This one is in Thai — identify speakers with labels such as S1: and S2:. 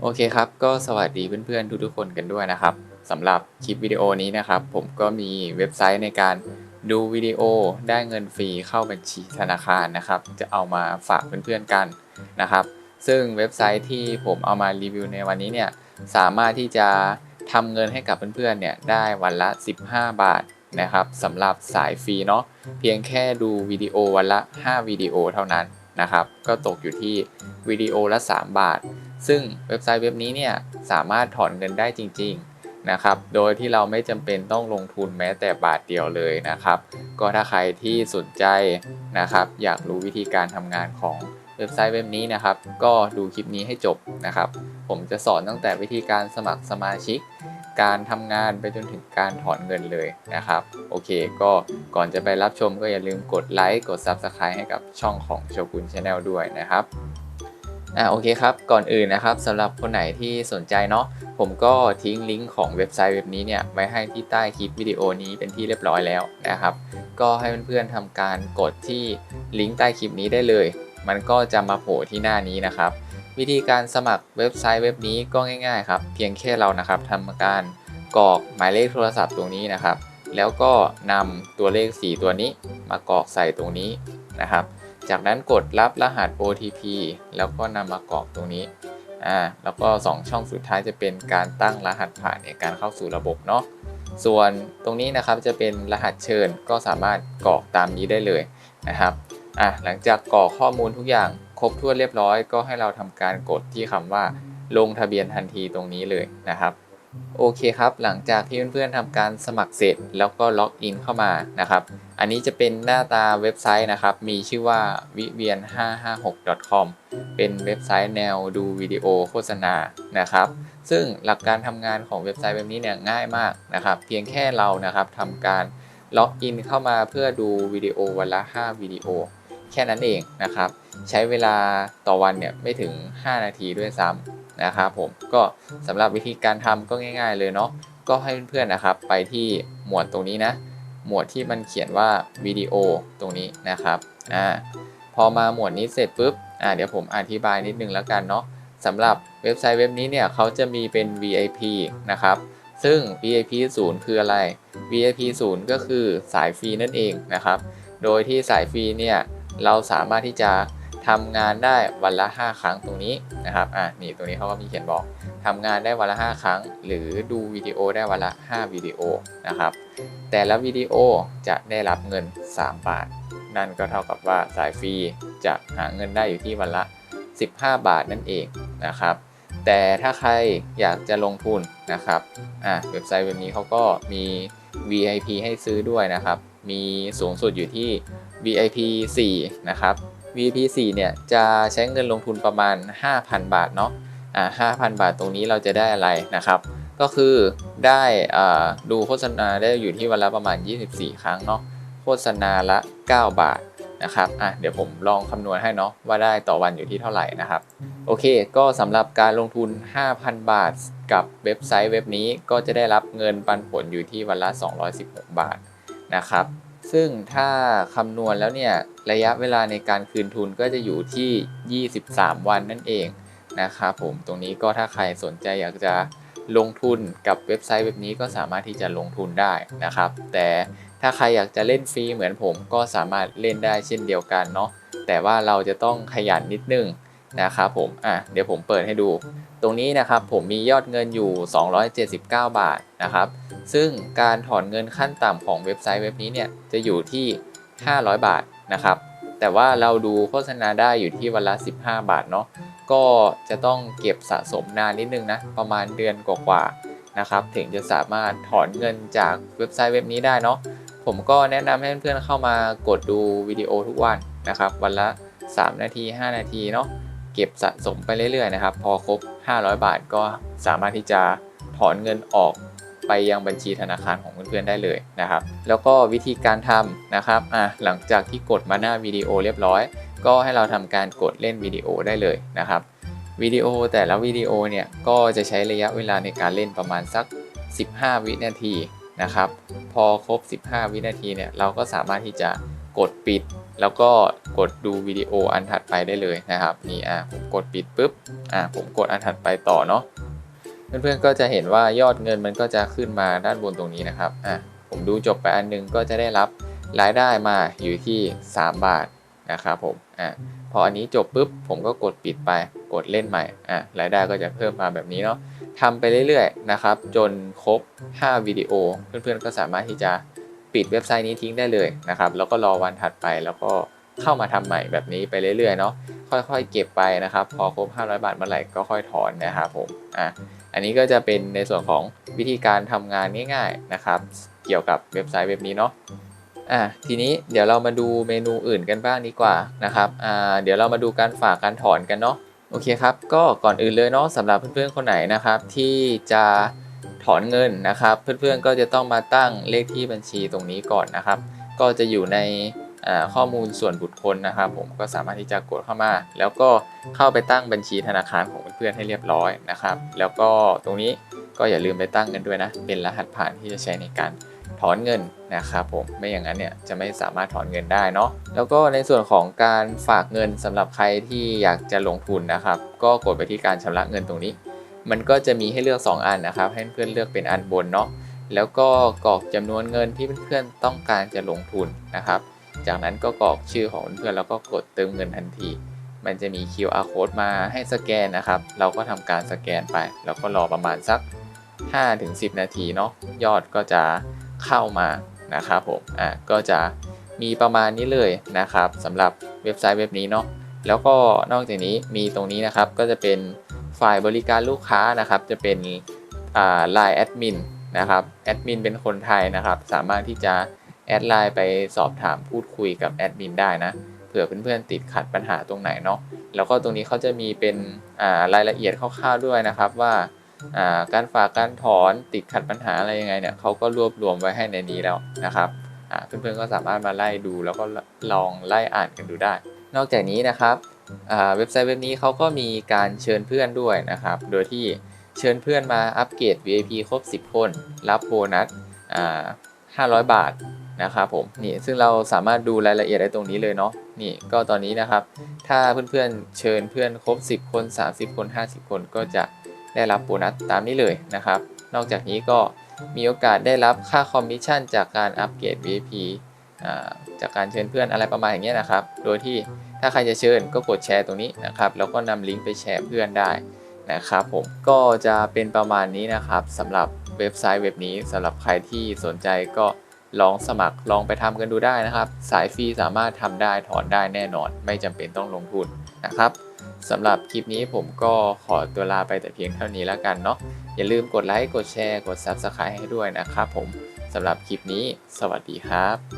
S1: โอเคครับ ก็สวัสดีเพื่อนๆทุกๆคนกันด้วยนะครับสำหรับคลิปวิดีโอนี้นะครับ ผมก็มีเว็บไซต์ในการดูวิดีโอได้เงินฟรีเข้าบัญชีธนาคารนะครับ จะเอามาฝากเพื่อนๆกันนะครับ ซึ่งเว็บไซต์ที่ผมเอามารีวิวในวันนี้เนี่ยสามารถที่จะทำเงินให้กับเพื่อนๆเนี่ยได้วันละ 15 บาทนะครับสำหรับสายฟรีเนาะเพียงแค่ดูวิดีโอวันละ 5 วิดีโอเท่านั้นนะครับ ก็ตกอยู่ที่วิดีโอละ 3 บาท ซึ่งเว็บไซต์เว็บนี้เนี่ยสามารถถอนเงินได้จริง ๆนะครับ โดยที่เราไม่จำเป็นต้องลงทุนแม้แต่บาทเดียวเลยนะครับ ก็ถ้าใครที่สนใจนะครับ อยากรู้วิธีการทำงานของเว็บไซต์เว็บนี้นะครับ ก็ดูคลิปนี้ให้จบนะครับ ผมจะสอนตั้งแต่วิธีการสมัครสมาชิก การทำงานไปจนถึงการถอนเงินเลยนะครับ โอเค ก็ก่อนจะไปรับชมก็อย่าลืมกดไลค์ กด Subscribe ให้กับช่องของโชกุนชาแนลด้วยนะครับ อ่าโอเคครับ ก่อนอื่นนะครับสำหรับคนไหนที่สนใจเนาะผมก็ทิ้งลิงก์ของเว็บไซต์เว็บนี้เนี่ยไว้ให้ที่ใต้คลิปวิดีโอนี้เป็นที่เรียบร้อยแล้วนะครับ ก็ให้เพื่อนๆทำการกดที่ลิงก์ใต้คลิปนี้ได้เลย มันก็จะมาโผล่ที่หน้านี้นะครับ วิธีการสมัครเว็บไซต์เว็บนี้ก็ง่ายๆครับ เพียงแค่เรานะครับทำการกรอกหมายเลขโทรศัพท์ตรงนี้นะครับ แล้วก็นำตัวเลข 4 ตัวนี้มากรอกใส่ตรงนี้นะครับ จากนั้นกดรับรหัส OTP แล้วก็นำมากรอกตรงนี้อ่าแล้วก็ 2 ช่องสุดท้ายจะเป็นการตั้งรหัสผ่านในการเข้าสู่ระบบเนาะส่วนตรงนี้นะครับจะเป็นรหัสเชิญก็สามารถกรอกตามนี้ได้เลยนะครับอะหลังจากกรอกข้อมูลทุกอย่างครบถ้วนเรียบร้อย ก็ให้เราทำการกดที่คำว่า ลงทะเบียนทันทีตรงนี้เลยนะครับ โอเคครับ หลังจากที่เพื่อนๆทำการสมัครเสร็จแล้วก็ล็อกอินเข้ามานะครับ อันนี้จะเป็นหน้าตาเว็บไซต์นะครับ มีชื่อว่า v i v i a n 5 5 6 com เป็นเว็บไซต์แนวดูวิดีโอโฆษณานะครับ ซึ่งหลักการทำงานของเว็บไซต์แบบนี้เนี่ยง่ายมากนะครับ เพียงแค่เรานะครับทำการล็อกอินเข้ามาเพื่อดูวิดีโอวันละ 5 วิดีโอ แค่นั้นเองนะครับ ใช้เวลาต่อวันเนี่ยไม่ถึง 5 นาทีด้วยซ้ำ นะครับผมก็สำหรับวิธีการทำก็ง่าย ๆเลยเนาะก็ให้เพื่อนๆนะครับ ไปที่หมวดตรงนี้นะ หมวดที่มันเขียนว่าวิดีโอตรงนี้นะครับอ่าพอมาหมวดนี้เสร็จปุ๊บอ่าเดี๋ยวผมอธิบายนิดนึงแล้วกันเนาะสำหรับเว็บไซต์เว็บนี้เนี่ยเขาจะมีเป็น VIP นะครับซึ่ง VIP 0 คืออะไร VIP 0 ก็คือสายฟรีนั่นเองนะครับ โดยที่สายฟรีเนี่ยเราสามารถที่จะ ทำงานได้วันละ 5 ครั้งตรงนี้นะครับอ่านี่ตรงนี้เขาก็มีเขียนบอกทำงานได้วันละ 5 ครั้ง หรือดูวิดีโอได้วันละ 5 วิดีโอนะครับ แต่ละวิดีโอจะได้รับเงิน 3 บาท นั่นก็เท่ากับว่าสายฟรีจะหาเงินได้อยู่ที่วันละ 15 บาทนั่นเองนะครับแต่ถ้าใครอยากจะลงทุนนะครับ อะเว็บไซต์เว็บนี้เขาก็มี VIP ให้ซื้อด้วยนะครับ มีสูงสุดอยู่ที่ VIP 4 นะครับ VP 4เนี่ยจะใช้เงินลงทุนประมาณ 5,000 บาทเนาะอ่า5,000 บาทตรงนี้เราจะได้อะไรนะครับ ก็คือได้อ่าดูโฆษณาได้อยู่ที่วันละประมาณ 24 ครั้งเนาะโฆษณาละ 9 บาทนะครับอะเดี๋ยวผมลองคำนวณให้เนาะว่าได้ต่อวันอยู่ที่เท่าไหร่นะครับ โอเค ก็สำหรับการลงทุน 5,000 บาท กับเว็บไซต์เว็บนี้ก็จะได้รับเงินปันผลอยู่ที่วันละ 216 บาทนะครับ ซึ่งถ้าคำนวณแล้วเนี่ยระยะเวลาในการคืนทุนก็จะอยู่ที่ 23 วันนั่นเองนะครับผมตรงนี้ก็ถ้าใครสนใจอยากจะลงทุนกับเว็บไซต์เว็บนี้ก็สามารถที่จะลงทุนได้นะครับ แต่ถ้าใครอยากจะเล่นฟรีเหมือนผมก็สามารถเล่นได้เช่นเดียวกันเนาะแต่ว่าเราจะต้องขยันนิดนึง นะครับผมอะเดี๋ยวผมเปิดให้ดู ตรงนี้นะครับผมมียอดเงินอยู่ 279 บาทนะครับ ซึ่งการถอนเงินขั้นต่ำของเว็บไซต์เว็บนี้เนี่ยจะอยู่ที่ 500 บาทนะครับ แต่ว่าเราดูโฆษณาได้อยู่ที่วันละ 15 บาทเนาะก็จะต้องเก็บสะสมนานนิดนึงนะ ประมาณเดือนกว่าๆนะครับ ถึงจะสามารถถอนเงินจากเว็บไซต์เว็บนี้ได้เนาะผมก็แนะนำให้เพื่อนๆเข้ามากดดูวิดีโอทุกวันนะครับ วันละ 3 นาที 5 นาทีเนาะ เก็บสะสมไปเรื่อยๆนะครับ พอครบ 500 บาทก็สามารถที่จะถอนเงินออกไปยังบัญชีธนาคารของเพื่อนๆได้เลยนะครับ แล้วก็วิธีการทำนะครับอะหลังจากที่กดมาหน้าวิดีโอเรียบร้อย ก็ให้เราทำการกดเล่นวิดีโอได้เลยนะครับวิดีโอแต่ละวิดีโอเนี่ยก็จะใช้ระยะเวลาในการเล่นประมาณสัก 15 วินาทีนะครับ พอครบ 15 วินาทีเนี่ยเราก็สามารถที่จะกดปิด แล้วก็กดดูวิดีโออันถัดไปได้เลยนะครับนี่อะผมกดปิดปุ๊บอะผมกดอันถัดไปต่อเนาะเพื่อนๆก็จะเห็นว่ายอดเงินมันก็จะขึ้นมาด้านบนตรงนี้นะครับอะผมดูจบไปอันหนึงก็จะได้รับรายได้มาอยู่ที่ 3 บาทนะครับผมอะพออันนี้จบปุ๊บผมก็กดปิดไปกดเล่นใหม่อะรายได้ก็จะเพิ่มมาแบบนี้เนาะทำไปเรื่อยๆนะครับ จนครบ 5 วิดีโอ เพื่อนๆก็สามารถที่จะ ปิดเว็บไซต์นี้ทิ้งได้เลยนะครับ แล้วก็รอวันถัดไปแล้วก็เข้ามาทำใหม่แบบนี้ไปเรื่อยๆเนาะค่อยๆ เก็บไปนะครับ พอครบ 500 บาทเมื่อไหร่ก็ค่อยถอนนะครับผมอะอันนี้ก็จะเป็นในส่วนของวิธีการทำงานง่าย ๆนะครับ เกี่ยวกับเว็บไซต์เว็บนี้เนาะอะทีนี้เดี๋ยวเรามาดูเมนูอื่นกันบ้างดีกว่านะครับอ่าเดี๋ยวเรามาดูการฝากการถอนกันเนาะโอเคครับ ก็ก่อนอื่นเลยเนาะสำหรับเพื่อนๆคนไหนนะครับ ที่จะ ถอนเงินนะครับ เพื่อนๆก็จะต้องมาตั้งเลขที่บัญชีตรงนี้ก่อนนะครับ ก็จะอยู่ในข้อมูลส่วนบุคคลนะครับ ผมก็สามารถที่จะกดเข้ามา แล้วก็เข้าไปตั้งบัญชีธนาคารของเพื่อนๆให้เรียบร้อยนะครับ แล้วก็ตรงนี้ก็อย่าลืมไปตั้งกันด้วยนะ เป็นรหัสผ่านที่จะใช้ในการถอนเงินนะครับผมไม่อย่างนั้นเนี่ยจะไม่สามารถถอนเงินได้เนาะแล้วก็ในส่วนของการฝากเงินสำหรับใครที่อยากจะลงทุนนะครับ ก็กดไปที่การชำระเงินตรงนี้ มันก็จะมีให้เลือก 2 อันนะครับ ให้เพื่อนเลือกเป็นอันบนเนาะแล้วก็กรอกจำนวนเงินที่เพื่อนๆต้องการจะลงทุนนะครับ จากนั้นก็กรอกชื่อของเพื่อนแล้วก็กดเติมเงินทันที มันจะมี QR code มาให้สแกนนะครับ เราก็ทำการสแกนไป แล้วก็รอประมาณสัก 5-10 นาทีเนาะยอดก็จะเข้ามานะครับผมอะก็จะมีประมาณนี้เลยนะครับสำหรับเว็บไซต์เว็บนี้เนาะแล้วก็นอกจากนี้มีตรงนี้นะครับก็จะเป็น ฝ่ายบริการลูกค้านะครับ จะเป็นอ่า Line แอดมินนะครับแอดมินเป็นคนไทยนะครับ สามารถที่จะแอดไลน์ไปสอบถามพูดคุยกับแอดมินได้นะเผื่อเพื่อนๆติดขัดปัญหาตรงไหนเนาะแล้วก็ตรงนี้เขาจะมีเป็นรายละเอียดคร่าวๆด้วยนะครับว่าการฝากการถอนติดขัดปัญหาอะไรยังไงเนี่ยเขาก็รวบรวมไว้ให้ในนี้แล้วนะครับเพื่อนๆก็สามารถมาไล่ดูแล้วก็ลองไล่อ่านกันดูได้ นอกจากนี้นะครับ เว็บไซต์เว็บนี้เขาก็มีการเชิญเพื่อนด้วยนะครับ โดยที่เชิญเพื่อนมาอัปเกรด VIP ครบ 10 คน รับโบนัส500 บาทนะครับผมนี่ซึ่งเราสามารถดูรายละเอียดได้ตรงนี้เลยเนาะนี่ก็ตอนนี้นะครับ ถ้าเพื่อนๆเชิญเพื่อนครบ 10 คน 30 คน 50 คนก็จะได้รับโบนัสตามนี้เลยนะครับ นอกจากนี้ก็มีโอกาสได้รับค่าคอมมิชชั่นจากการอัปเกรด VIP จากการเชิญเพื่อนอะไรประมาณอย่างเงี้ยนะครับ โดยที่ถ้าใครจะเชิญก็กดแชร์ตรงนี้นะครับ แล้วก็นำลิงก์ไปแชร์เพื่อนได้นะครับผมก็จะเป็นประมาณนี้นะครับสำหรับเว็บไซต์เว็บนี้สำหรับใครที่สนใจก็ลองสมัครลองไปทำกันดูได้นะครับ สายฟรีสามารถทำได้ถอนได้แน่นอน ไม่จำเป็นต้องลงทุนนะครับสำหรับคลิปนี้ผมก็ขอตัวลาไปแต่เพียงเท่านี้แล้วกันเนาะอย่าลืมกดไลค์กดแชร์กด Subscribe ให้ด้วยนะครับผมสำหรับคลิปนี้ สวัสดีครับ